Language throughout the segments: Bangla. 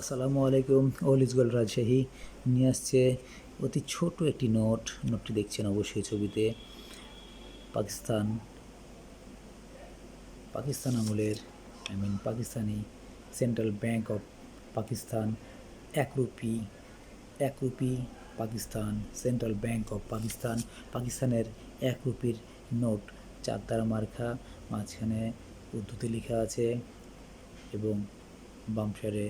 আসসালামু আলাইকুম অল ইজগল রাজশাহী। নিয়ে আসছে অতি ছোট একটি নোট। নোটটি দেখছেন অবশ্যই ছবিতে। পাকিস্তান পাকিস্তান আমলের I mean Pakistani central bank of Pakistan, এক রুপি এক rupee Pakistan central bank of Pakistan, পাকিস্তানের এক রুপির নোট। চার তারা মার্কা, মাঝখানে উর্দুতে লেখা আছে এবং বাম সাইডে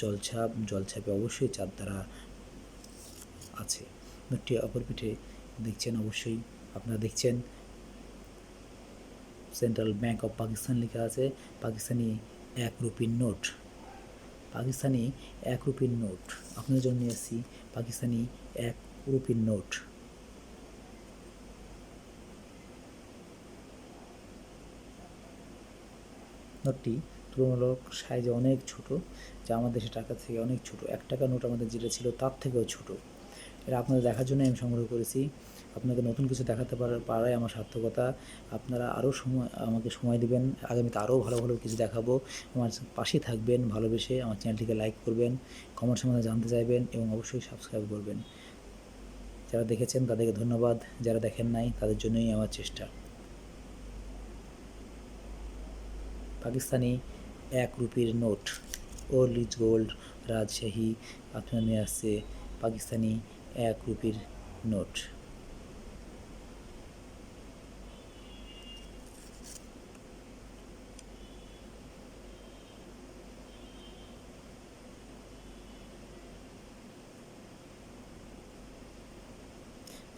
জলছাপ, জলছাপে অবশ্যই চার দ্বারা আছে। নোটটি অপর পিঠে দেখছেন অবশ্যই। আপনারা দেখছেন সেন্ট্রাল ব্যাংক অফ পাকিস্তান লেখা আছে, পাকিস্তানি এক রুপির নোট। পাকিস্তানি এক রুপির নোট। আপনাদের জন্য নিয়ে এসেছি পাকিস্তানি এক রুপির নোট। নোটটি তুলনামূলক সাইজে অনেক ছোট, যা আমাদের দেশের টাকা থেকে অনেক ছোট। এক টাকা নোট আমাদের যেটা ছিল তার থেকেও ছোট। এটা আপনাদের দেখার জন্য আমি সংগ্রহ করেছি। আপনাকে নতুন কিছু দেখাতে পারাই আমার সার্থকতা। আপনারা আরও সময়, আমাকে সময় দিবেন। আগামীতে আরও ভালো ভালো কিছু দেখাবো। আমার পাশে থাকবেন, ভালোবেসে আমার চ্যানেলটিকে লাইক করবেন কমেন্ট সম্বন্ধে জানতে চাইবেন এবং অবশ্যই সাবস্ক্রাইব করবেন। যারা দেখেছেন তাদেরকে ধন্যবাদ। যারা দেখেন নাই তাদের জন্যই আমার চেষ্টা। পাকিস্তানি এক রুপির নোট। ও লিজ গোল্ড রাজশাহী আপনার নিয়ে আসছে পাকিস্তানি এক রুপির নোট।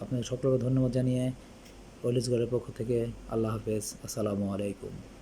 আপনাকে সকলকে ধন্যবাদ জানিয়ে গড়ের পক্ষ থেকে আল্লাহ হাফেজ। আসসালামু আলাইকুম।